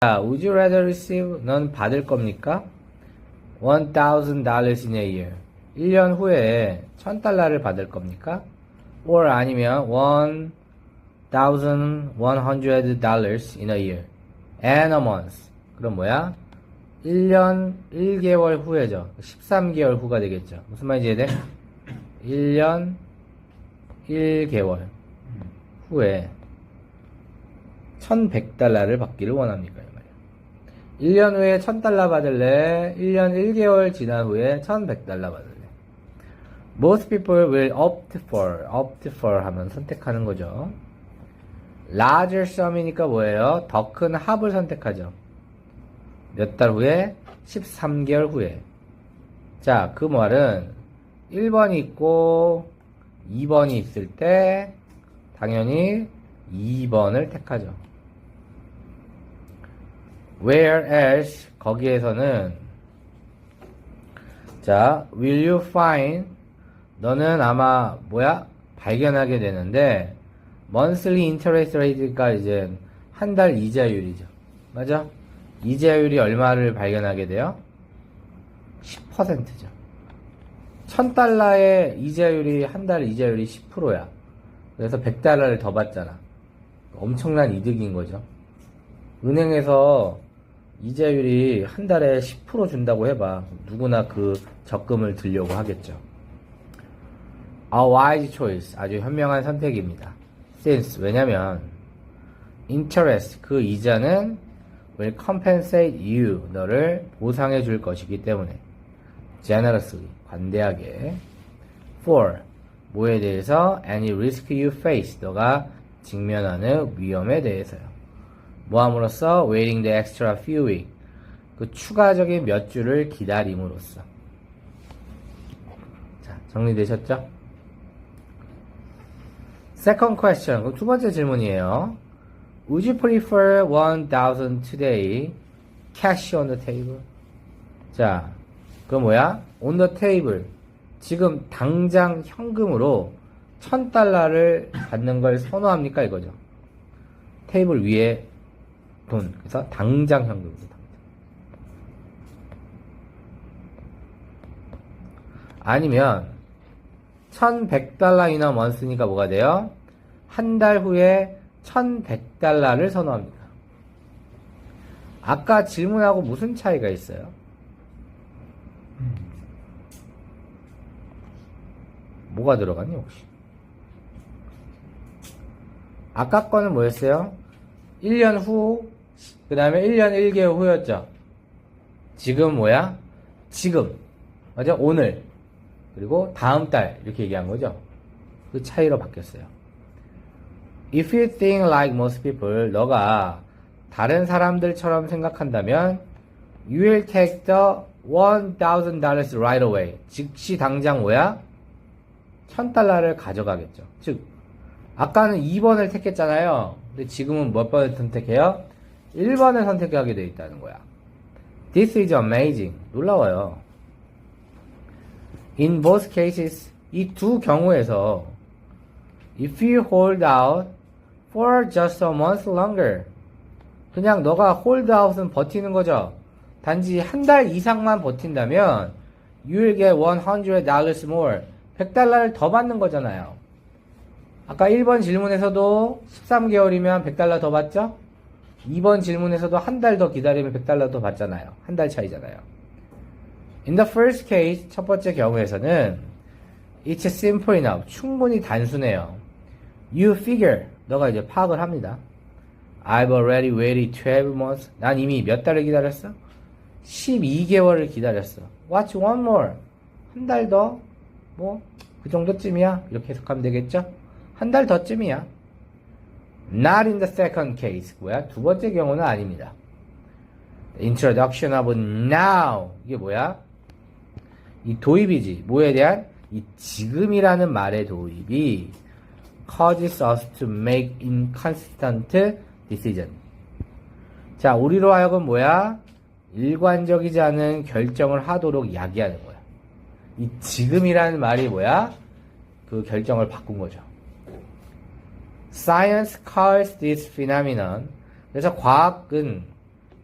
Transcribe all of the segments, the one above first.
자, would you rather receive? 넌 받을 겁니까? $1,000 in a year. 1년 후에 1000달러를 받을 겁니까? or 아니면 $1,100 in a year. and a month. 그럼 뭐야? 1년 1개월 후에죠. 13개월 후가 되겠죠. 무슨 말인지 이해돼? 1년 1개월 후에 1100달러를 받기를 원합니까? 이 말이야. 1년 후에 1000달러 받을래? 1년 1개월 지난 후에 1100달러 받을래? Most people will opt for, opt for 하면 선택하는 거죠. larger sum이니까 뭐예요? 더 큰 합을 선택하죠. 몇 달 후에? 13개월 후에. 자, 그 말은 1번이 있고 2번이 있을 때 당연히 2번을 택하죠. Whereas 거기에서는 자, will you find 너는 아마 뭐야? 발견하게 되는데 monthly interest rate가 이제 한 달 이자율이죠. 맞아? 이자율이 얼마를 발견하게 돼요? 10%죠. 1000달러의 이자율이 한 달 이자율이 10%야. 그래서 100달러를 더 받잖아. 엄청난 이득인 거죠. 은행에서 이자율이 한 달에 10% 준다고 해봐. 누구나 그 적금을 들려고 하겠죠. A wise choice. 아주 현명한 선택입니다. Since. 왜냐면, interest. 그 이자는 will compensate you. 너를 보상해 줄 것이기 때문에. generously. 관대하게. For. 뭐에 대해서? any risk you face. 너가 직면하는 위험에 대해서요. 뭐 함으로써? waiting the extra few weeks. 그 추가적인 몇 주를 기다림으로써. 자, 정리되셨죠? Second question. 그럼 두 번째 질문이에요. Would you prefer 1000 today cash on the table? 자, 그 뭐야? on the table. 지금 당장 현금으로 1000달러를 받는 걸 선호합니까? 이거죠. 테이블 위에 돈. 그래서 당장 현금입니다. 아니면 1100달러 이나 먼스니까 뭐가 돼요? 한 달 후에 1100달러를 선호합니다. 아까 질문하고 무슨 차이가 있어요? 뭐가 들어갔니 혹시? 아까 거는 뭐였어요? 1년 후, 그 다음에 1년 1개월 후였죠? 지금 뭐야? 지금. 맞아? 오늘. 그리고 다음 달. 이렇게 얘기한 거죠? 그 차이로 바뀌었어요. If you think like most people, 너가 다른 사람들처럼 생각한다면, you will take the $1,000 right away. 즉시 당장 뭐야? 1000달러를 가져가겠죠. 즉, 아까는 2번을 택했잖아요. 근데 지금은 몇 번을 선택해요? 1번을 선택하게 되어 있다는 거야. This is amazing. 놀라워요. In both cases, 이 두 경우에서 if you hold out for just a month longer 그냥 너가 hold out은 버티는 거죠. 단지 한 달 이상만 버틴다면 you will get $100 more 100달러를 더 받는 거잖아요. 아까 1번 질문에서도 13개월이면 100달러 더 받죠? 2번 질문에서도 한 달 더 기다리면 100달러 더 받잖아요. 한 달 차이잖아요. In the first case, 첫 번째 경우에서는 It's simple enough. 충분히 단순해요. You figure. 너가 이제 파악을 합니다. I've already waited 12 months. 난 이미 몇 달을 기다렸어? 12개월을 기다렸어. What's one more? 한 달 더? 뭐, 그 정도쯤이야. 이렇게 해석하면 되겠죠? 한 달 더쯤이야. Not in the second case. 뭐야? 두 번째 경우는 아닙니다. Introduction of now. 이게 뭐야? 이 도입이지. 뭐에 대한? 이 지금이라는 말의 도입이 causes us to make inconsistent decision. 자, 우리로 하여금 뭐야? 일관적이지 않은 결정을 하도록 야기하는 거야. 이 지금이라는 말이 뭐야? 그 결정을 바꾼 거죠. Science calls this phenomenon. 그래서 과학은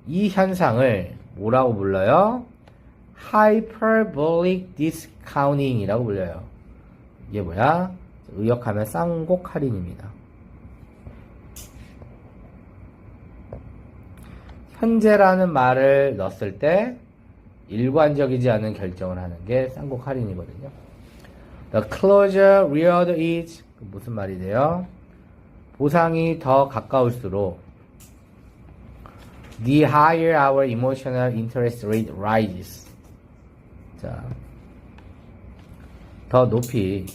이 현상을 뭐라고 불러요? hyperbolic discounting이라고 불려요. 이게 뭐야? 의역하면 쌍곡 할인입니다. 현재라는 말을 넣었을 때 일관적이지 않은 결정을 하는 게 쌍곡 할인이거든요. The closer real is 그 무슨 말이 돼요? 보상이 더 가까울수록 the higher our emotional interest rate rises. 자, 더 높이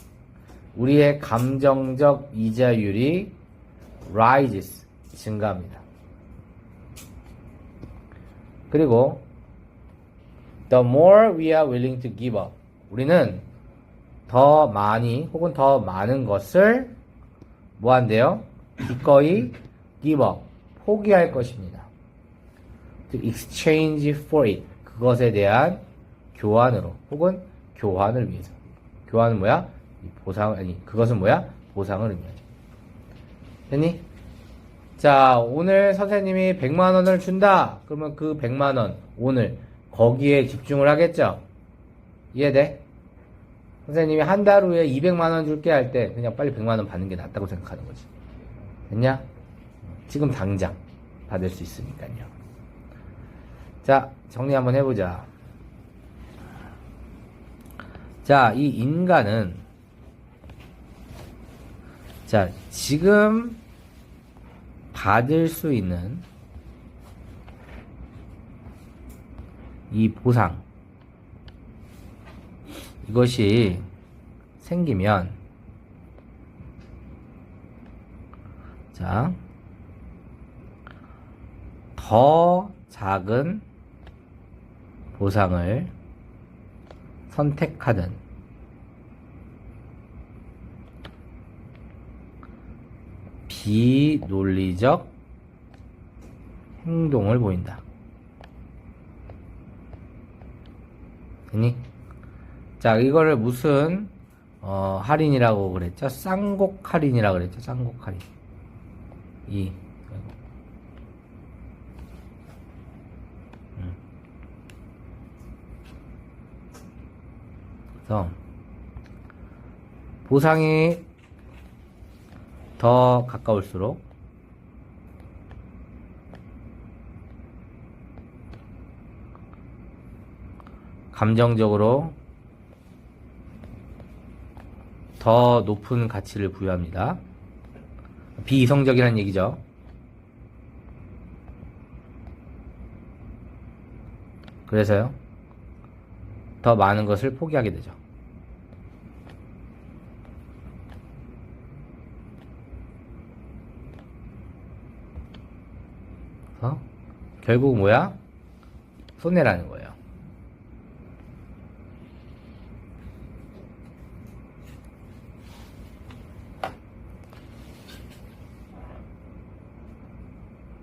우리의 감정적 이자율이 rises 증가합니다. 그리고 the more we are willing to give up 우리는 더 많이 혹은 더 많은 것을 뭐 한대요? 기꺼이 give up 포기할 것입니다. to exchange for it 그것에 대한 교환으로 혹은 교환을 위해서 교환은 뭐야? 이 보상 아니 그것은 뭐야? 보상을 의미하죠. 됐니? 자 오늘 선생님이 100만 원을 준다. 그러면 그 100만 원 오늘 거기에 집중을 하겠죠. 이해돼? 선생님이 한 달 후에 200만 원 줄게 할 때 그냥 빨리 100만 원 받는 게 낫다고 생각하는 거지. 됐냐? 지금 당장 받을 수 있으니까요. 자, 정리 한번 해보자. 자, 이 인간은, 자, 지금 받을 수 있는 이 보상, 이것이 생기면, 자, 더 작은 보상을 선택하든 비논리적 행동을 보인다. 됐니? 자, 이거를 무슨 어, 할인이라고 그랬죠? 쌍곡 할인이라고 그랬죠? 쌍곡 할인. 이 음. 그래서 보상이 더 가까울수록 감정적으로 더 높은 가치를 부여합니다. 비이성적이라는 얘기죠. 그래서요. 더 많은 것을 포기하게 되죠. 그래서 결국 뭐야? 손해라는 거예요.